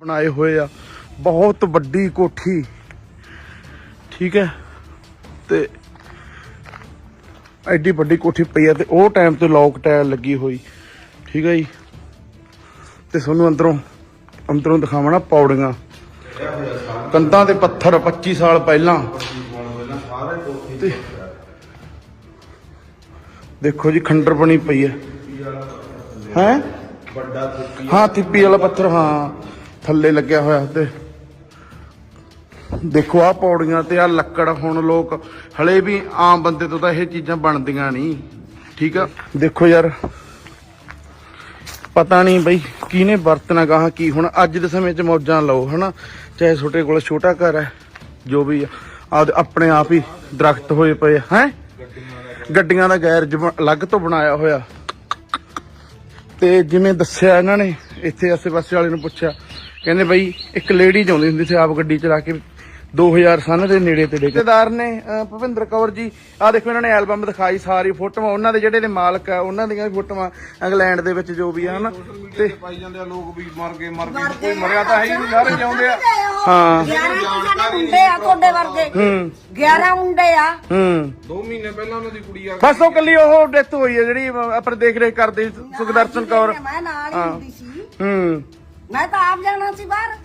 ਬਣਾਏ ਹੋਏ ਆ। ਬਹੁਤ ਵੱਡੀ ਕੋਠੀ। ਠੀਕ ਹੈ। ਤੇ ਐਡੀ ਵੱਡੀ ਕੋਠੀ ਪਈ ਆ ਤੇ ਉਹ ਟਾਈਮ ਤੇ ਲੋਕ ਟਾਇਲ ਲੱਗੀ ਹੋਈ। ਠੀਕ ਹੈ ਜੀ। ਤੇ ਤੁਹਾਨੂੰ ਅੰਦਰੋਂ ਅੰਦਰੋਂ ਦਿਖਾਵਾਂ ਨਾ ਪੌੜੀਆਂ। ਕੰਧਾਂ ਤੇ ਪੱਥਰ 25 ਸਾਲ ਪਹਿਲਾਂ। ਤੇ ਦੇਖੋ ਜੀ ਖੰਡਰ ਬਣੀ ਪਈ ਹੈ। ਹੈ? ਵੱਡਾ ਹਾਂ ਥਿੱਪੀ ਵਾਲਾ ਪੱਥਰ ਹਾਂ। ਥੱਲੇ ਲੱਗਿਆ ਹੋਇਆ ਤੇ ਦੇਖੋ ਆ ਪੌੜੀਆਂ ਤੇ ਆ ਲੱਕੜ, ਹੁਣ ਲੋਕ ਹਲੇ ਵੀ ਆਮ ਬੰਦੇ ਤੋਂ ਤਾਂ ਇਹ ਚੀਜ਼ਾਂ ਬਣਦੀਆਂ ਨਹੀਂ, ਠੀਕ ਆ? ਦੇਖੋ ਯਾਰ, ਪਤਾ ਨਹੀਂ ਬਈ ਕਿਹਨੇ ਵਰਤਣਾ ਗਾਹਾਂ ਕੀ, ਹੁਣ ਅੱਜ ਦੇ ਸਮੇਂ 'ਚ ਮੌਜਾਂ ਲਓ, ਹਨਾ? ਚਾਹੇ ਛੋਟੇ ਕੋਲ ਛੋਟਾ ਘਰ ਹੈ, ਜੋ ਵੀ ਆ ਆਪਣੇ ਆਪ ਹੀ ਦਰਖਤ ਹੋਏ ਪਏ ਹੈ? ਗੱਡੀਆਂ ਦਾ ਗੈਰਜ ਬ- ਅਲੱਗ ਤੋਂ ਬਣਾਇਆ ਹੋਇਆ। ਤੇ ਜਿਵੇਂ ਦੱਸਿਆ ਇਹਨਾਂ ਨੇ, ਇੱਥੇ ਆਸੇ-ਪਾਸੇ ਵਾਲੇ ਨੂੰ ਪੁੱਛਿਆ ਕਹਿੰਦੇ ਬਈ ਇੱਕ ਲੇਡੀ ਜਾਂਦੀ ਹੁੰਦੀ ਸੀ ਆਪ ਗੱਡੀ ਚਲਾ ਕੇ 2000 ਸਨ ਦੇ ਨੇੜੇ ਤੇੜੇ ਰਿਸ਼ਤੇਦਾਰ ਨੇ ਅਹ, ਭੁਪਿੰਦਰ ਕੌਰ ਜੀ ਆ ਦੇਖੋ ਇਹਨਾਂ ਨੇ ਐਲਬਮ ਦਿਖਾਈ ਸਾਰੀ ਫੋਟੋਆਂ ਉਹਨਾਂ ਦੇ ਜਿਹੜੇ ਦੇ ਮਾਲਕ ਆ ਉਹਨਾਂ ਦੀਆਂ ਵੀ ਫੋਟੋਆਂ ਇੰਗਲੈਂਡ ਦੇ ਵਿੱਚ ਜੋ ਵੀ ਆ ਹਨਾ? ਤੇ ਪਾਈ ਜਾਂਦੇ ਆ ਲੋਕ ਵੀ ਮਰ ਗਏ ਮਰ ਗਏ ਕੋਈ ਮਰਿਆ ਤਾਂ ਹੈ ਹੀ ਨਹੀਂ ਸਾਰੇ ਜਿਉਂਦੇ ਆ। ਹਾਂ। 11 ਸਾਡੇ ਮੁੰਡੇ ਆ ਤੁਹਾਡੇ ਵਰਗੇ। ਹੂੰ। 11 ਮੁੰਡੇ ਆ। ਹੂੰ। 2 ਮਹੀਨੇ ਪਹਿਲਾਂ ਉਹਨਾਂ ਦੀ ਕੁੜੀ ਆ ਬਸ ਉਹ ਕੱਲੀ ਉਹ ਡੈਥ ਹੋਈ ਹੈ ਜਿਹੜੀ ਆਪਣੇ ਦੇਖ ਰੇਖ ਕਰਦੀ ਸੁਖਦਰਸ਼ਨ ਕੌਰ। ਮੈਂ ਨਾਲ ਹੀ। ਹੁੰਦੀ ਸੀ। ਹੂੰ। ਮੈਂ ਤਾਂ ਆਪ ਜਾਣਾ ਸੀ ਬਾਹਰ।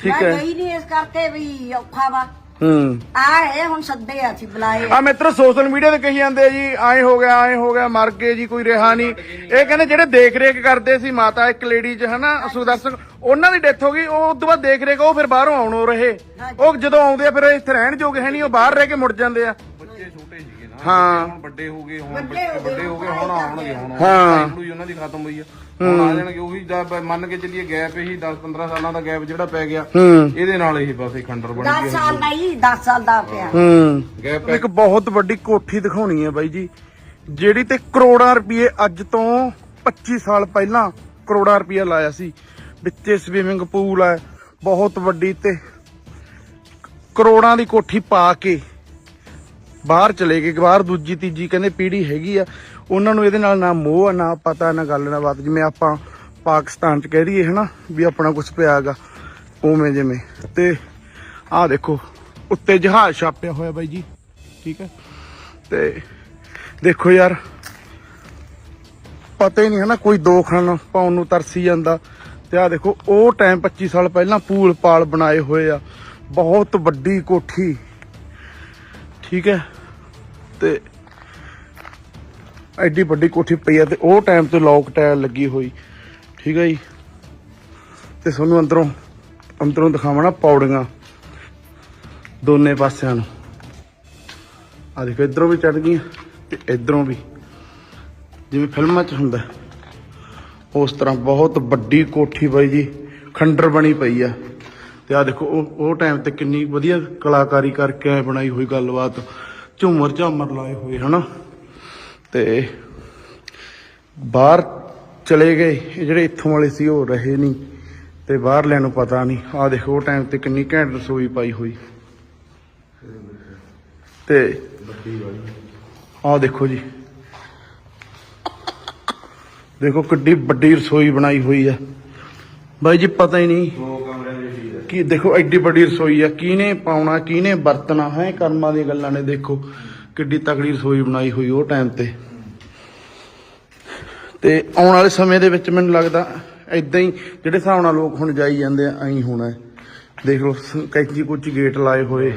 ਠੀਕ ਮੈਂ ਹੈ। ਗਈ ਨਹੀਂ ਇਸ ਕਰਕੇ ਵੀ ਔਖਾ ਵਾ। ਹੂੰ। ਆ ਇਹ ਹੁਣ ਸੱਦੇ ਆ ਸੀ ਬੁਲਾਏ ਆ। ਮਿੱਤਰ ਸੋਸ਼ਲ ਮੀਡੀਆ ਤੇ ਕਹੀ ਜਾਂਦੇ ਆ ਜੀ ਐ ਹੋ ਗਿਆ ਐ ਹੋ ਗਿਆ ਮਰ ਗਏ ਜੀ ਕੋਈ ਰਿਹਾ ਨਹੀਂ ਇਹ ਕਹਿੰਦੇ ਜਿਹੜੇ ਦੇਖ ਰੇਖ ਕਰਦੇ ਸੀ ਮਾਤਾ ਇੱਕ ਲੇਡੀ ਚ ਹਨਾ ਸੁਦਰਸ਼ਨ ਉਹਨਾਂ ਦੀ ਡੈਥ ਹੋ ਗਈ ਉਹ ਉਸ ਤੋਂ ਬਾਅਦ ਦੇਖ ਰੇਖ ਉਹ ਫਿਰ ਬਾਹਰੋਂ ਆਉਣੋਂ ਰਹੇ। ਉਹ ਜਦੋਂ ਆਉਂਦੇ ਆ ਫਿਰ ਇੱਥੇ ਰਹਿਣ ਜੋਗੇ ਹੈ ਨਹੀਂ ਉਹ ਬਾਹਰ ਰਹਿ ਕੇ ਮੁੜ ਜਾਂਦੇ ਆ। ਬੱਚੇ ਛੋਟੇ ਸੀਗੇ ਨਾ ਹਾਂ। ਹੁਣ ਵੱਡੇ ਹੋ ਗਏ ਹੁਣ ਵੱਡੇ ਹੋ ਬੱਚੇ ਵੱਡੇ ਹੋ ਗਏ ਹੁਣ ਆਉਣਗੇ ਹੁਣ ਹਾਂ। ਕੁੜੀ ਉਹਨਾਂ ਦੀ ਖਤਮ ਹੋਈ ਆ। ਹੁਣ ਆ ਜਾਣਗੇ ਉਹੀ ਜਾਂ ਬ- ਮੰਨ ਕੇ ਚੱਲੀਏ ਗੈਪ ਇਹੀ 10 15 ਸਾਲਾਂ ਦਾ ਗੈਪ ਜਿਹੜਾ ਪੈ ਗਿਆ ਹੂੰ। ਇਹਦੇ ਨਾਲ ਇਹ ਬਸ ਇਹ ਖੰਡਰ ਬਣ 10 ਗਈ ਸਾਲ ਨਹੀਂ 10 ਸਾਲ ਦਾ ਪਿਆ। ਹੂੰ। ਗੈਪ ਇੱਕ ਬਹੁਤ ਵੱਡੀ ਕੋਠੀ ਦਿਖਾਉਣੀ ਹੈ ਬਾਈ ਜੀ ਜਿਹੜੀ ਤੇ ਕਰੋੜਾਂ ਰੁਪਏ ਅੱਜ ਤੋਂ 25 ਸਾਲ ਪਹਿਲਾਂ ਕਰੋੜਾਂ ਰੁਪਏ ਲਾਇਆ ਸੀ। ਵਿੱਚੇ ਸਵੀਮਿੰਗ ਪੂਲ ਹੈ ਬਹੁਤ ਵੱਡੀ ਤੇ ਕਰੋੜਾਂ ਦੀ ਕੋਠੀ ਪਾ ਕੇ ਬਾਹਰ ਚਲੇ ਗਏ ਬਾਹਰ ਦੂਜੀ ਤੀਜੀ ਕਹਿੰਦੇ ਪੀੜ੍ਹੀ ਹੈਗੀ ਆ। ਉਹਨਾਂ ਨੂੰ ਇਹਦੇ ਨਾਲ ਨਾ ਮੋਹ ਆ, ਨਾ ਪਤਾ, ਨਾ ਗੱਲ, ਨਾ ਬਾਤ। ਜਿਵੇਂ ਆਪਾਂ ਪਾਕਿਸਤਾਨ ਚ ਕਹਿ ਰਹੀਏ ਹਨਾ, ਵੀ ਆਪਣਾ ਕੁਝ ਪਿਆਗਾ, ਉਵੇਂ ਜਿਵੇਂ। ਤੇ ਆਹ ਦੇਖੋ, ਉੱਤੇ ਜਹਾਜ਼ ਛਾਪਿਆ ਹੋਇਆ ਬਾਈ ਜੀ, ਠੀਕ ਹੈ? ਤੇ ਦੇਖੋ ਯਾਰ, ਪਤਾ ਹੀ ਨਹੀਂ ਹਨਾ, ਕੋਈ ਦੋ ਖਾਨ ਪਾਉਣ ਨੂੰ ਤਰਸੀ ਜਾਂਦਾ। ਤੇ ਆਹ ਦੇਖੋ, ਉਹ ਟਾਈਮ 25 ਸਾਲ ਪਹਿਲਾਂ ਪੂਲ ਪਾਲ ਬਣਾਏ ਹੋਏ ਆ, ਬਹੁਤ ਵੱਡੀ ਕੋਠੀ, ਠੀਕ ਹੈ? ਤੇ ਐਡੀ ਵੱਡੀ ਕੋਠੀ ਪਈ ਆ ਤੇ ਉਹ ਟਾਈਮ ਤੇ ਲੋਕ ਟਾਇਲ ਲੱਗੀ ਹੋਈ। ਠੀਕ ਹੈ ਜੀ? ਤੇ ਤੁਹਾਨੂੰ ਅੰਦਰੋਂ ਅੰਦਰੋਂ ਦਿਖਾਵਾਂ ਨਾ ਪੌੜੀਆਂ। ਦੋਨੇ ਪਾਸਿਆਂ ਨੂੰ। ਆ ਦੇਖੋ, ਇਧਰੋਂ ਵੀ ਚੜ ਗਈਆਂ ਤੇ ਇਧਰੋਂ ਵੀ। ਜਿਵੇਂ ਫਿਲਮਾਂ 'ਚ ਹੁੰਦਾ। ਉਸ ਤਰ੍ਹਾਂ ਬਹੁਤ ਵੱਡੀ ਕੋਠੀ ਬਾਈ ਜੀ, ਖੰਡਰ ਬਣੀ ਪਈ ਆ। ਤੇ ਆ ਦੇਖੋ, ਉਹ ਉਹ ਟਾਈਮ ਤੇ ਕਿੰਨੀ ਵਧੀਆ ਕਲਾਕਾਰੀ ਕਰਕੇ ਬਣਾਈ ਹੋਈ ਗੱਲਬਾਤ। ਝੂਮਰ ਝਾਮਰ ਲਾਏ ਹੋਏ, ਹਨਾ? ਤੇ ਬਾਹਰ ਚਲੇ ਗਏ। ਇਹ ਜਿਹੜੇ ਇੱਥੋਂ ਵਾਲੇ ਸੀ ਉਹ ਰਹੇ ਨਹੀਂ ਤੇ ਬਾਹਰਲਿਆਂ ਨੂੰ ਪਤਾ ਨਹੀਂ। ਆ ਦੇਖੋ ਉਹ ਟਾਈਮ ਤੇ ਕਿੰਨੀ ਘੈਂਟ ਰਸੋਈ ਪਾਈ ਹੋਈ। ਤੇ ਆਹ ਦੇਖੋ ਜੀ। ਦੇਖੋ ਕਿੱਡੀ ਵੱਡੀ ਰਸੋਈ ਬਣਾਈ ਹੋਈ ਆ। ਬਾਈ ਜੀ ਪਤਾ ਹੀ ਨਹੀਂ ਕਿ ਦੇਖੋ ਐਡੀ ਵੱਡੀ ਰਸੋਈ ਆ। ਕਿਹਨੇ ਪਾਉਣਾ ਕਿਹਨੇ ਵਰਤਣਾ? ਹੈ ਕਰਮਾਂ ਦੀਆਂ ਗੱਲਾਂ ਨੇ ਦੇਖੋ। ਕਿੱਡੀ ਤਕੜੀ ਰਸੋਈ ਬਣਾਈ ਹੋਈ ਉਹ ਟਾਈਮ ਤੇ। ਤੇ ਆਉਣ ਵਾਲੇ ਸਮੇਂ ਦੇ ਵਿੱਚ ਮੈਨੂੰ ਲੱਗਦਾ ਐਦਾਂ ਹੀ ਜਿਹੜੇ ਹਿਸਾਬ ਨਾਲ ਲੋਕ ਹੁਣ ਜਾਈ ਜਾਂਦੇ ਆ, ਐਂ ਹੋਣਾ। ਦੇਖ ਲਓ ਕੈਂਚੀ ਕੁਚੀ ਗੇਟ ਲਾਏ ਹੋਏ।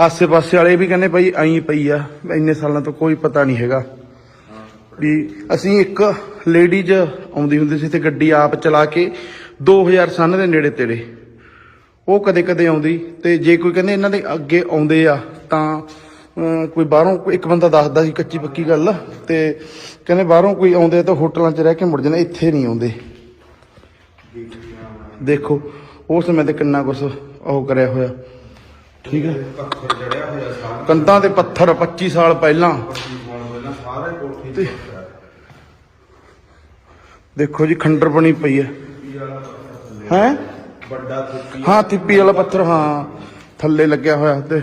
ਆਸੇ-ਪਾਸੇ ਵਾਲੇ ਵੀ ਕਹਿੰਦੇ ਭਾਈ ਐਂ ਪਈ ਆ, ਇੰਨੇ ਸਾਲਾਂ ਤੋਂ ਕੋਈ ਪਤਾ ਨਹੀਂ ਹੈਗਾ। ਵੀ ਅਸੀਂ ਇੱਕ ਲੇਡੀਜ਼ ਆਉਂਦੀ ਹੁੰਦੀ ਸੀ ਤੇ ਗੱਡੀ ਆਪ ਚਲਾ ਕੇ 2000 ਸਨ ਦੇ ਨੇੜੇ ਤੇੜੇ। ਉਹ ਕਦੇ ਕਦੇ ਆਉਂਦੀ ਤੇ ਜੇ ਕੋਈ ਕਹਿੰਦੇ ਇਹਨਾਂ ਦੇ ਅੱਗੇ ਆਉਂਦੇ ਆ, ਤਾਂ ਕੋਈ ਬਾਹਰੋਂ ਕੋਈ ਇੱਕ ਬੰਦਾ ਦੱਸਦਾ ਸੀ ਕੱਚੀ ਪੱਕੀ ਗੱਲ ਤੇ ਕਹਿੰਦੇ ਬਾਹਰੋਂ ਕੋਈ ਆਉਂਦੇ ਤਾਂ ਹੋਟਲਾਂ 'ਚ ਰਹਿ ਕੇ ਮੁੜ ਜਾਂਦੇ ਇੱਥੇ ਨਹੀਂ ਆਉਂਦੇ। ਦੇਖੋ ਉਸ ਸਮੇਂ ਤੇ ਕਿੰਨਾ ਕੁਛ ਉਹ ਕਰਿਆ ਹੋਇਆ। ਠੀਕ ਹੈ? ਪੱਥਰ ਜੜਿਆ ਹੋਇਆ ਸਾਰਾ ਕੰਧਾਂ ਤੇ ਪੱਥਰ 25 ਸਾਲ ਪਹਿਲਾਂ। 25 ਸਾਲ ਪਹਿਲਾਂ ਸਾਰੇ ਕੋਠੀ ਤੇ ਦੇਖੋ ਜੀ ਖੰਡਰ ਬਣੀ ਪਈ ਹੈ। ਹੈ? ਵੱਡਾ ਥਿੱਪੀ। ਹਾਂ ਥਿੱਪੀ ਵਾਲਾ ਪੱਥਰ ਹਾਂ। ਥੱਲੇ ਲੱਗਿਆ ਹੋਇਆ ਤੇ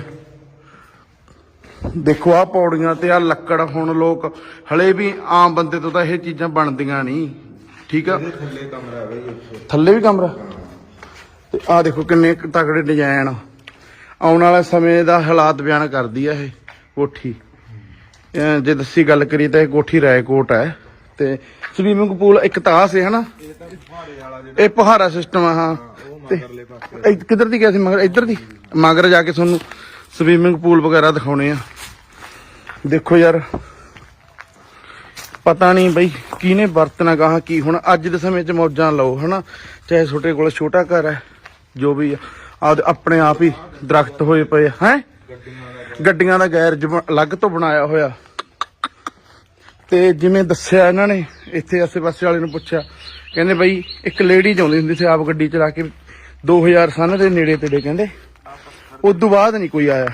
ਦੇਖੋ ਆ ਪੌੜੀਆਂ ਤੇ ਆ ਲੱਕੜ ਹੁਣ ਲੋਕ ਹਲੇ ਵੀ ਆਮ ਬੰਦੇ ਤੋਂ ਤਾਂ ਇਹ ਚੀਜ਼ਾਂ ਬਣਦੀਆਂ ਨਹੀਂ। ਠੀਕ ਆ? ਥੱਲੇ ਕਮਰਾ ਹੈ ਬਈ ਉੱਥੇ ਥੱਲੇ ਵੀ ਕਮਰਾ? ਤੇ ਆ ਦੇਖੋ ਕਿੰਨੇ ਤਕੜੇ ਡਿਜ਼ਾਈਨ ਆਉਣ ਵਾਲੇ ਸਮੇਂ ਦਾ ਹਾਲਾਤ ਬਿਆਨ ਕਰਦੀ ਆ ਇਹ ਕੋਠੀ। ਜੇ ਦੱਸੀ ਗੱਲ ਕਰੀ ਤਾਂ ਇਹ ਕੋਠੀ ਰਾਏਕੋਟ ਹੈ ਤੇ ਸਵੀਮਿੰਗ ਪੂਲ ਇੱਕ ਤਾਂ ਆਹ ਸੀ ਹਨਾ? ਇਹ ਪਹਾੜਾ ਸਿਸਟਮ ਆ ਹਾਂ। ਤੇ ਕਿੱਧਰ ਦੀ ਗਿਆ ਸੀ ਮਗਰ ਇੱਧਰ ਦੀ? ਮਗਰ ਜਾ ਕੇ ਤੁਹਾਨੂੰ ਸਵੀਮਿੰਗ ਪੂਲ ਵਗੈਰਾ ਦਿਖਾਉਣੇ ਆ। ਦੇਖੋ ਯਾਰ, ਪਤਾ ਨਹੀਂ ਬਈ ਕਿਹਨੇ ਵਰਤਣਾ ਕਹਾ ਕੀ ਹੁਣ ਅੱਜ ਦੇ ਸਮੇਂ 'ਚ ਮੌਜਾਂ ਲਓ, ਹਨਾ? ਚਾਹੇ ਛੋਟੇ ਕੋਲ ਛੋਟਾ ਘਰ ਹੈ, ਜੋ ਵੀ ਆ ਆਪਣੇ ਆਪ ਹੀ ਦਰਖਤ ਹੋਏ ਪਏ ਆ, ਹੈ? ਗੱਡੀਆਂ ਦਾ ਗੈਰਜ ਬ- ਅਲੱਗ ਤੋਂ ਬਣਾਇਆ ਹੋਇਆ। ਤੇ ਜਿਵੇਂ ਦੱਸਿਆ ਇਹਨਾਂ ਨੇ, ਇੱਥੇ ਆਸੇ-ਪਾਸੇ ਵਾਲੇ ਨੂੰ ਪੁੱਛਿਆ, ਕਹਿੰਦੇ ਬਈ ਇੱਕ ਲੇਡੀ ਜਾਂਦੀ ਹੁੰਦੀ ਸੀ ਆਪ ਗੱਡੀ ਚਲਾ ਕੇ 2000 ਸਨ ਦੇ ਨੇੜੇ ਤੇੜੇ, ਕਹਿੰਦੇ। ਉਸ ਤੋਂ ਬਾਅਦ ਨਹੀਂ ਕੋਈ ਆਇਆ।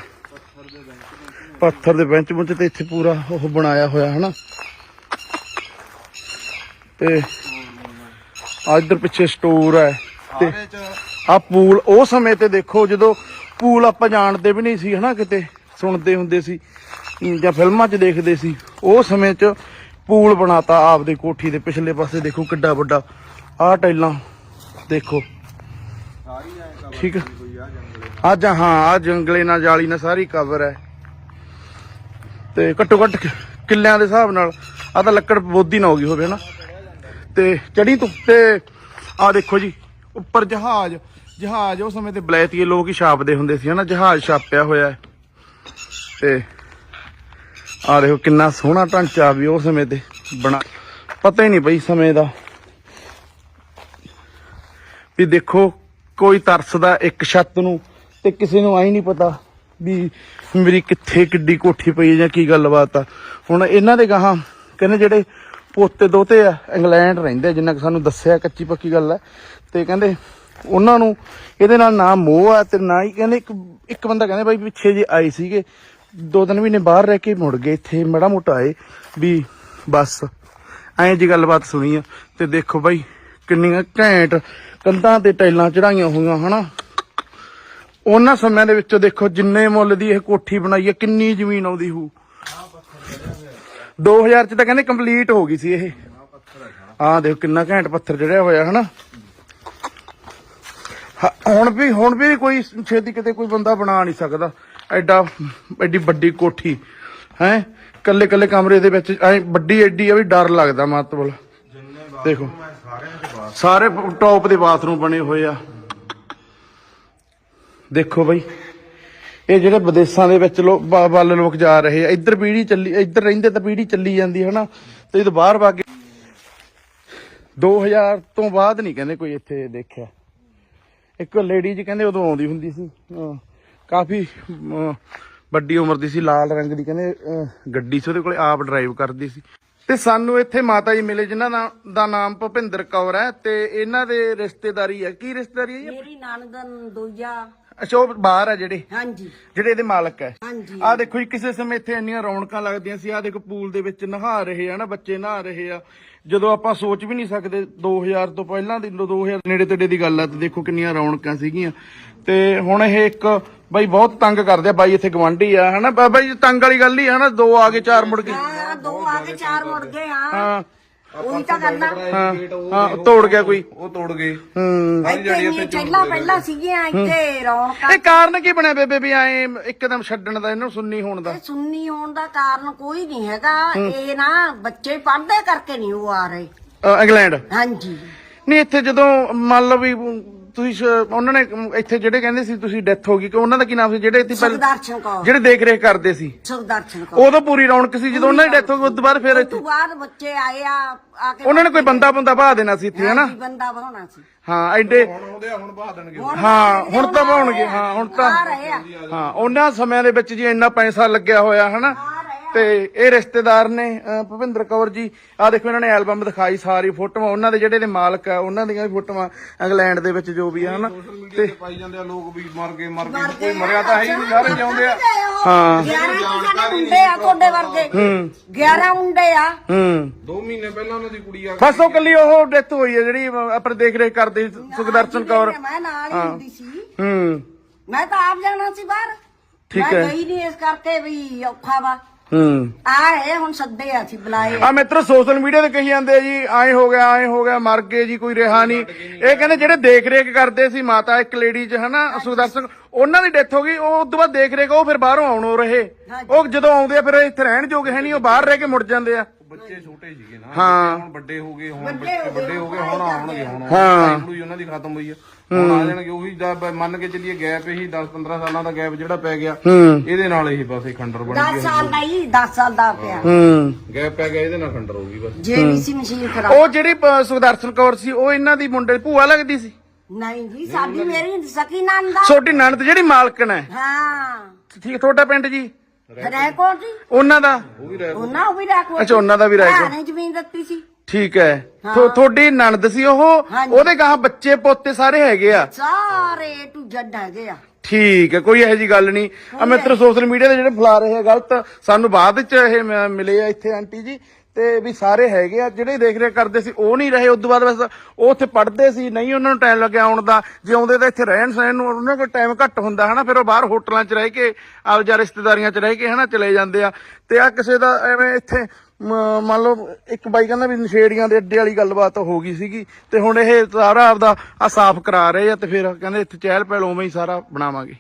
ਪੱਥਰ ਦੇ ਬੈਂਚ ਬੁੰਚ ਤੇ ਇੱਥੇ ਪੂਰਾ ਉਹ ਬਣਾਇਆ ਹੋਇਆ ਹਨਾ? ਤੇ ਆ ਇੱਧਰ ਪਿੱਛੇ ਸਟੋਰ ਹੈ ਤੇ ਆ ਪੂਲ ਉਹ ਸਮੇਂ ਤੇ ਦੇਖੋ ਜਦੋਂ ਪੂਲ ਆਪਾਂ ਜਾਣਦੇ ਵੀ ਨਹੀਂ ਸੀ ਹਨਾ ਕਿਤੇ ਸੁਣਦੇ ਹੁੰਦੇ ਸੀ ਜਾਂ ਫਿਲਮਾਂ 'ਚ ਦੇਖਦੇ ਸੀ ਉਹ ਸਮੇਂ 'ਚ ਪੂਲ ਬਣਾਤਾ ਆਪਦੇ ਕੋਠੀ ਦੇ ਪਿਛਲੇ ਪਾਸੇ ਦੇਖੋ ਕਿੱਡਾ ਵੱਡਾ। ਆਹ ਟਾਈਲਾਂ ਦੇਖੋ। ਠੀਕ ਅੱਜ ਹਾਂ ਆ ਜੰਗਲੇ ਨਾਲ ਜਾਲੀ ਨਾਲ ਸਾਰੀ ਕਵਰ ਹੈ। ਤੇ ਘੱਟੋ ਘੱਟ ਕਿੱਲਿਆਂ ਦੇ ਹਿਸਾਬ ਨਾਲ ਆ ਤਾਂ ਲੱਕੜ ਬੋਦੀ ਨਾ ਹੋ ਗਈ ਹੋਵੇ, ਹਨਾ? ਤੇ ਚੜੀ ਤੋਂ, ਤੇ ਆ ਦੇਖੋ ਜੀ, ਉੱਪਰ ਜਹਾਜ਼ ਜਹਾਜ਼ ਉਹ ਸਮੇਂ ਤੇ ਬਲੈਤੀਏ ਲੋਕ ਹੀ ਛਾਪਦੇ ਹੁੰਦੇ ਸੀ, ਹਨਾ? ਜਹਾਜ਼ ਛਾਪਿਆ ਹੋਇਆ ਹੈ। ਤੇ ਆ ਦੇਖੋ ਕਿੰਨਾ ਸੋਹਣਾ ਢਾਂਚਾ ਵੀ ਉਹ ਸਮੇਂ ਤੇ ਬਣਾ ਪਤਾ ਹੀ ਨਹੀਂ ਬਈ ਸਮੇਂ ਦਾ। ਵੀ ਦੇਖੋ, ਕੋਈ ਤਰਸਦਾ ਇੱਕ ਛੱਤ ਨੂੰ ਤੇ ਕਿਸੇ ਨੂੰ ਆਈ ਨਹੀਂ ਪਤਾ ਵੀ ਮੇਰੀ ਕਿੱਥੇ ਕਿੱਡੀ ਕੋਠੀ ਪਈ ਹੈ ਜਾਂ ਕੀ ਗੱਲਬਾਤ ਆ। ਹੁਣ ਇਹਨਾਂ ਦੇ ਗਾਹਾਂ ਕਹਿੰਦੇ ਜਿਹੜੇ ਪੋਤੇ ਦੋਤੇ ਆ ਇੰਗਲੈਂਡ ਰਹਿੰਦੇ ਆ, ਜਿੰਨਾ ਕਿ ਸਾਨੂੰ ਦੱਸਿਆ ਕੱਚੀ ਪੱਕੀ ਗੱਲ ਹੈ ਤੇ ਕਹਿੰਦੇ ਉਹਨਾਂ ਨੂੰ ਇਹਦੇ ਨਾਲ ਨਾ ਮੋਹ ਆ ਤੇ ਨਾ ਹੀ ਕਹਿੰਦੇ ਇੱਕ ਇੱਕ ਬੰਦਾ ਕਹਿੰਦੇ ਬਾਈ ਪਿੱਛੇ ਜੇ ਆਏ ਸੀਗੇ। ਦੋ ਤਿੰਨ ਮਹੀਨੇ ਬਾਹਰ ਰਹਿ ਕੇ ਮੁੜ ਗਏ ਇੱਥੇ ਮੜਾ ਮੋਟਾ ਆਏ ਵੀ ਬਸ ਐਂ ਜੀ ਗੱਲਬਾਤ ਸੁਣੀ ਆ। ਤੇ ਦੇਖੋ ਬਾਈ ਕਿੰਨੀਆਂ ਘੈਂਟ ਕੰਧਾਂ ਤੇ ਟਾਈਲਾਂ ਚੜਾਈਆਂ ਹੋਈਆਂ ਹਨਾ? ਉਹਨਾਂ ਸਮਿਆਂ ਦੇ ਵਿੱਚੋਂ ਦੇਖੋ ਜਿੰਨੇ ਮੁੱਲ ਦੀ ਇਹ ਕੋਠੀ ਬਣਾਈ ਹੈ, ਕਿੰਨੀ ਜ਼ਮੀਨ ਆਉਂਦੀ ਹੋਊ 2000 ਚ ਤਾਂ ਕਹਿੰਦੇ ਕੰਪਲੀਟ ਹੋ ਗਈ ਸੀ ਇਹ। ਆਹ ਦੇਖੋ ਕਿੰਨਾ ਘੈਂਟ ਪੱਥਰ ਚੜਿਆ ਹੋਇਆ, ਹਨਾ? ਹੁਣ ਵੀ ਹੁਣ ਵੀ ਕੋਈ ਛੇਤੀ ਕਿਤੇ ਕੋਈ ਬੰਦਾ ਬਣਾ ਨਹੀਂ ਸਕਦਾ। ਐਡਾ, ਐਡੀ ਵੱਡੀ ਕੋਠੀ, ਹੈ? ਕੱਲੇ ਕੱਲੇ ਕਮਰੇ ਦੇ ਵਿੱਚ, ਐ ਵੱਡੀ ਐਡੀ ਆ ਵੀ ਡਰ ਲੱਗਦਾ, ਮਤਲਬ। ਦੇਖੋ। ਸਾਰੇ ਟੌਪ ਦੇ ਬਾਥਰੂਮ ਬਣੇ ਹੋਏ ਆ। ਦੇਖੋ ਬਈ, ਇਹ ਜਿਹੜੇ ਵਿਦੇਸ਼ਾਂ ਦੇ ਵਿੱਚ ਲੋਕ ਵੱਲ ਲੋਕ ਜਾ ਰਹੇ ਆ, ਇੱਧਰ ਪੀੜੀ ਚੱਲੀ, ਇੱਧਰ ਰਹਿੰਦੇ ਤਾਂ ਪੀੜੀ ਚੱਲੀ ਜਾਂਦੀ, ਹਨਾ? ਤੇ ਜਦੋਂ ਬਾਹਰ ਵਾਗੇ 2000 ਤੋਂ ਬਾਅਦ ਨਹੀਂ ਕਹਿੰਦੇ ਕੋਈ ਇੱਥੇ ਦੇਖਿਆ। ਇੱਕ ਲੇਡੀ ਜੀ ਕਹਿੰਦੇ ਉਦੋਂ ਆਉਂਦੀ ਹੁੰਦੀ ਸੀ ਕਾਫੀ ਵੱਡੀ ਉਮਰ ਦੀ ਸੀ, ਲਾਲ ਰੰਗ ਦੀ ਕਹਿੰਦੇ ਗੱਡੀ ਸੀ, ਉਹਦੇ ਕੋਲੇ ਆਪ ਡਰਾਈਵ ਕਰਦੀ ਸੀ। ਤੇ ਸਾਨੂੰ ਇੱਥੇ ਮਾਤਾ ਜੀ ਮਿਲੇ, ਜਿਨ੍ਹਾਂ ਦਾ ਨਾਮ ਭੁਪਿੰਦਰ ਕੌਰ ਹੈ, ਤੇ ਇਹਨਾਂ ਦੇ ਰਿਸ਼ਤੇਦਾਰੀ ਹੈ। ਕੀ ਰਿਸ਼ਤੇਦਾਰੀ ਹੈ ਮੇਰੀ ਨਣਦਨ ਦੂਜਾ ਅੱਛਾ ਉਹ ਬਾਹਰ ਹੈ ਜਿਹੜੇ? ਹਾਂਜੀ। ਜਿਹੜੇ ਇਹਦੇ ਮਾਲਕ ਹੈ ਹਾਂਜੀ। ਆ ਦੇਖੋ ਜੀ ਕਿਸੇ ਸਮੇਂ ਇੱਥੇ ਇੰਨੀਆਂ ਰੌਣਕਾਂ ਲੱਗਦੀਆਂ ਸੀ। ਆ ਦੇਖੋ ਪੂਲ ਦੇ ਵਿੱਚ ਨਹਾ ਰਹੇ ਆ ਨਾ ਬੱਚੇ ਨਹਾ ਰਹੇ ਆ। ਜਦੋਂ ਆਪਾਂ ਸੋਚ ਵੀ ਨਹੀਂ ਸਕਦੇ 2000 ਤੋਂ ਪਹਿਲਾਂ ਦੀ 2000 ਨੇੜੇ ਤੇੜੇ ਦੀ ਗੱਲ ਆ ਤੇ ਦੇਖੋ ਕਿੰਨੀਆਂ ਰੌਣਕਾਂ ਸੀਗੀਆਂ। ਤੇ ਹੁਣ ਇਹ ਇੱਕ ਬਾਈ ਬਹੁਤ ਤੰਗ ਕਰਦੇ ਆ ਬਾਈ ਇੱਥੇ ਗਵਾਂਢੀ ਆ ਹਨਾ? ਜੀ ਤੰਗ ਵਾਲੀ ਗੱਲ ਹੀ ਆ ਹਨਾ? ਦੋ ਆ ਕੇ ਚਾਰ ਮੁੜ ਹਾਂ ਦੋ ਆ ਕੇ ਚਾਰ ਮੁੜ ਗਏ ਹਾਂ। ਉਹੀ ਤਾਂ ਗੱਲ ਆ। ਹਾਂ ਹਾਂ ਤੋੜ ਗਿਆ ਕੋਈ। ਉਹ ਤੋੜ ਗਏ। ਹੂੰ। ਇੱਥੇ ਇੰਨੀਆਂ ਚੈਲਾ ਪਹਿਲਾਂ ਸੀਗੀਆਂ ਇੱਥੇ ਰੌਣਕਾਂ ਇਹ ਕਾਰਨ ਕੀ ਬਣਿਆ ਬੇਬੇ ਵੀ ਐ ਇੱਕਦਮ ਛੱਡਣ ਦਾ ਇਹਨੂੰ ਸੁੰਨੀ ਹੋਣ ਦਾ? ਇਹ ਸੁੰਨੀ ਹੋਣ ਦਾ ਕਾਰਨ ਕੋਈ ਨਹੀਂ ਹੈਗਾ। ਇਹ ਨਾ ਬੱਚੇ ਪੜ੍ਹਦੇ ਕਰਕੇ ਨਹੀਂ ਉਹ ਆ ਰਹੇ। ਇੰਗਲੈਂਡ? ਹਾਂਜੀ। ਨਹੀਂ ਇੱਥੇ ਜਦੋਂ ਮੰਨ ਲਓ ਵੀ ਤੁਸੀਂ ਸ- ਉਹਨਾਂ ਨੇ ਇੱਥੇ ਜਿਹੜੇ ਕਹਿੰਦੇ ਸੀ ਤੁਸੀਂ ਡੈਥ ਹੋ ਗਈ ਕਿ ਉਹਨਾਂ ਦਾ ਕੀ ਨਾਮ ਸੀ? ਜਿਹੜੇ ਇੱਥੇ ਪਹਿਲਾਂ ਸੁਖਦਰਸ਼ਨ ਕੌਰ। ਜਿਹੜੇ ਦੇਖ ਰੇਖ ਕਰਦੇ ਸੀ। ਸੁਖਦਰਸ਼ਨ ਕੌਰ। ਉਦੋਂ ਪੂਰੀ ਰੌਣਕ ਸੀ ਜਦੋਂ ਉਹਨਾਂ ਦੀ ਡੈਥ ਹੋ ਗਈ ਉਸ ਤੋਂ ਬਾਅਦ ਫਿਰ ਉਸ ਇੱਥੇ ਤੋਂ ਬਾਅਦ ਬੱਚੇ ਆਏ ਆ ਆ ਕੇ ਉਹਨਾਂ ਨੇ ਕੋਈ ਬੰਦਾ ਬੰਦਾ ਬਹਾ ਦੇਣਾ ਸੀ ਇੱਥੇ ਹਨਾ? ਹਾਂਜੀ, ਬੰਦਾ ਬਣਾਉਣਾ ਸੀ। ਹਾਂ ਐਡੇ ਹੁਣ ਆਉਂਦੇ ਆ ਹੁਣ ਬਾਹ ਦੇਣਗੇ। ਹੁਣ ਹਾਂ, ਹੁਣ ਤਾਂ ਬਣਾਉਣਗੇ, ਹਾਂ, ਹੁਣ ਤਾਂ- ਆ ਰਹੇ ਆ। ਹਾਂ ਉਹਨਾਂ ਸਮਿਆਂ ਦੇ ਵਿੱਚ ਜੀ ਇੰਨਾ ਪੈਸਾ ਲੱਗਿਆ ਹੋਇਆ ਹਨਾ? ਆ ਤੇ ਇਹ ਰਿਸ਼ਤੇਦਾਰ ਨੇ ਅਹ, ਭੁਪਿੰਦਰ ਕੌਰ ਜੀ ਆ ਦੇਖੋ ਇਹਨਾਂ ਨੇ ਐਲਬਮ ਦਿਖਾਈ ਸਾਰੀ ਫੋਟੋਆਂ ਉਹਨਾਂ ਦੇ ਜਿਹੜੇ ਦੇ ਮਾਲਕ ਆ ਉਹਨਾਂ ਦੀਆਂ ਵੀ ਫੋਟੋਆਂ ਇੰਗਲੈਂਡ ਦੇ ਵਿੱਚ ਜੋ ਵੀ ਆ ਹਨਾ। ਸੋਸ਼ਲ ਮੀਡੀਆ ਤੇ ਪਾਈ ਜਾਂਦੇ ਆ ਲੋਕ ਵੀ ਮਰ ਗਏ ਮਰ ਗਏ। ਕੋਈ ਮਰਿਆ ਤਾਂ ਹੈ ਹੀ ਨਹੀਂ ਸਾਰੇ ਜਿਉਂਦੇ ਆ। ਹਾਂ। 11 ਸਾਡੇ ਮੁੰਡੇ ਆ ਤੁਹਾਡੇ ਵਰਗੇ? 11 ਮੁੰਡੇ ਆ। ਹੂੰ। 2 ਮਹੀਨੇ ਪਹਿਲਾਂ ਉਹਨਾਂ ਦੀ ਕੁੜੀ ਆ ਉਹ ਕੱਲੀ ਉਹ ਡੈਥ ਹੋਈ ਹੈ ਜਿਹੜੀ ਆਪਣੇ ਦੇਖ ਰੇਖ ਕਰਦੇ ਸੀ, ਸੁਖਦਰਸ਼ਨ ਕੌਰ। ਮੈਂ ਨਾਲ ਹੀ ਹੁੰਦੀ ਸੀ। ਹੂੰ। ਮੈਂ ਤਾਂ ਆਪ ਜਾਣਾ ਸੀ ਬਾਹਰ। ਠੀਕ ਮੈਂ ਹੈ। ਗਈ ਨਹੀਂ ਇਸ ਕਰਕੇ ਵੀ ਔਖਾ ਵਾ। ਹੂੰ। ਆ ਇਹ ਹੁਣ ਸੱਦੇ ਆ ਅਸੀਂ ਬੁਲਾਏ ਆ। ਮਿੱਤਰ ਸੋਸ਼ਲ ਮੀਡੀਆ ਤੇ ਕਹੀ ਜਾਂਦੇ ਆ ਜੀ ਐ ਹੋ ਗਿਆ ਐ ਹੋ ਗਿਆ ਮਰ ਗਏ ਜੀ ਕੋਈ ਰਿਹਾ ਨਹੀਂ। ਇਹ ਕਹਿੰਦੇ ਜਿਹੜੇ ਦੇਖ ਰੇਖ ਕਰਦੇ ਸੀ ਮਾਤਾ ਇੱਕ ਲੇਡੀ ਚ ਹਨਾ ਸੁਦਰਸ਼ਨ ਉਹਨਾਂ ਦੀ ਡੈਥ ਹੋ ਗਈ ਉਹ ਉਸ ਤੋਂ ਬਾਅਦ ਦੇਖ ਰੇਖ ਉਹ ਫਿਰ ਬਾਹਰੋਂ ਆਉਣੋਂ ਰਹੇ। ਉਹ ਜਦੋਂ ਆਉਂਦੇ ਆ ਫਿਰ ਇੱਥੇ ਰਹਿਣ ਜੋਗੇ ਹੈ ਨਹੀਂ ਉਹ ਬਾਹਰ ਰਹਿ ਕੇ ਮੁੜ ਜਾਂਦੇ ਆ। ਬੱਚੇ ਛੋਟੇ ਸੀਗੇ ਨਾ ਹਾਂ। ਹੁਣ ਵੱਡੇ ਹੋ ਗਏ ਹੁਣ ਵੱਡੇ ਬੱਚੇ ਹੋ ਗਏ, ਵੱਡੇ ਹੋ ਗਏ ਹੁਣ ਆਉਣਗੇ ਹੁਣ ਹਾਂ। ਪੜ੍ਹਾਈ ਉਹਨਾਂ ਦੀ ਖਤਮ ਹੋਈ ਆ। ਹੁਣ ਆ ਜਾਣਗੇ ਉਹੀ ਜਾਂ ਬ- ਮੰਨ ਕੇ ਚੱਲੀਏ ਗੈਪ ਇਹੀ 10 15 ਸਾਲਾਂ ਦਾ ਗੈਪ ਜਿਹੜਾ ਪੈ ਗਿਆ ਹੂੰ। ਇਹਦੇ ਨਾਲ ਇਹ ਬਸ ਇਹ ਖੰਡਰ ਬਣ 10 ਗਈ ਸਾਲ ਦਾ ਹੀ 10 ਸਾਲ ਦਾ ਪਿਆ। ਹੂੰ। ਗੈਪ ਪੈ ਗਿਆ ਇਹਦੇ ਨਾਲ ਖੰਡਰ ਹੋ ਗਈ ਬਸ। ਜੇ ਵੀ ਸੀ ਮਸ਼ੀਨ ਖਰਾਬ। ਉਹ ਜਿਹੜੀ ਪ- ਸੁਦਰਸ਼ਨ ਕੌਰ ਸੀ ਉਹ ਇਹਨਾਂ ਦੀ ਮੁੰਡੇ ਦੀ ਭੂਆ ਲੱਗਦੀ ਸੀ? ਨਹੀਂ ਜੀ ਸਾਡੀ ਮੇਰੀ ਸਕੀ ਨੰਦਾ ਛੋਟੀ ਨਣਦ ਜਿਹੜੀ ਮਾਲਕਣ ਹੈ। ਹਾਂ। ਠੀਕ ਤੁਹਾਡਾ ਪਿੰਡ ਜੀ? ਰੈਕੋਰਡ ਜੀ? ਉਹਨਾਂ ਦਾ? ਉਹ ਵੀ ਰਹਿ ਉਹਨਾਂ ਉਹ ਵੀ ਰੈਕੋਰਡ ਅੱਛਾ ਉਹਨਾਂ ਦਾ ਵੀ ਰਾਇਕੋਟ ਨੇ ਜ਼ਮੀਨ ਦਿੱਤੀ ਸੀ। ਠੀਕ ਹੈ। ਥੋ- ਤੁਹਾਡੀ ਨਣਦ ਸੀ ਉਹ? ਹਾਂਜੀ। ਉਹਦੇ ਗਾਂ ਬੱਚੇ ਪੋਤੇ ਸਾਰੇ ਹੈਗੇ ਆ? ਸਾਰੇ ਟੂ ਜੱਡ ਹੈਗੇ ਆ। ਠੀਕ ਹੈ ਕੋਈ ਇਹੋ ਜੀ ਗੱਲ ਨਹੀਂ। ਆ ਮਿੱਤਰ ਸੋਸ਼ਲ ਮੀਡੀਆ ਤੇ ਜਿਹੜੇ ਫੈਲਾ ਰਹੇ ਆ ਗਲਤ ਸਾਨੂੰ ਬਾਅਦ ਵਿੱਚ ਇਹ ਮ- ਮਿਲੇ ਆ ਇੱਥੇ ਆਂਟੀ ਜੀ ਤੇ ਵੀ ਸਾਰੇ ਹੈਗੇ ਆ ਜਿਹੜੇ ਦੇਖ ਰੇਖ ਕਰਦੇ ਸੀ ਉਹ ਨਹੀਂ ਰਹੇ। ਉਦੋਂ ਬਾਅਦ ਬਸ ਉਹ ਉੱਥੇ ਪੜ੍ਹਦੇ ਸੀ ਨਹੀਂ ਉਹਨਾਂ ਨੂੰ ਟਾਈਮ ਲੱਗਿਆ ਆਉਣ ਦਾ। ਜੇ ਆਉਂਦੇ ਤਾਂ ਇੱਥੇ ਰਹਿਣ ਸਹਿਣ ਨੂੰ ਉਹਨਾਂ ਕੋਲ ਟਾਈਮ ਘੱਟ ਹੁੰਦਾ ਹਨਾ? ਫਿਰ ਉਹ ਬਾਹਰ ਹੋਟਲਾਂ 'ਚ ਰਹਿ ਕੇ ਆਪਜਾ ਰਿਸ਼ਤੇਦਾਰੀਆਂ 'ਚ ਰਹਿ ਕੇ ਹਨਾ ਚਲੇ ਜਾਂਦੇ ਆ। ਤੇ ਆ ਕਿਸੇ ਦਾ ਐਵੇਂ ਇੱਥੇ ਮੰਨ ਲਓ, ਇੱਕ ਬਾਈ ਕਹਿੰਦਾ ਵੀ ਨਸ਼ੇੜੀਆਂ ਦੇ ਅੱਡੇ ਵਾਲੀ ਗੱਲਬਾਤ ਹੋ ਗਈ ਸੀਗੀ, ਤੇ ਹੁਣ ਇਹ ਸਾਰਾ ਆਪਦਾ ਆ ਸਾਫ਼ ਕਰਾ ਰਹੇ ਆ ਤੇ ਫਿਰ ਕਹਿੰਦੇ ਇੱਥੇ ਚਹਿਲ ਪਹਿਲ ਉਵੇਂ ਹੀ ਸਾਰਾ ਬਣਾਵਾਂਗੇ।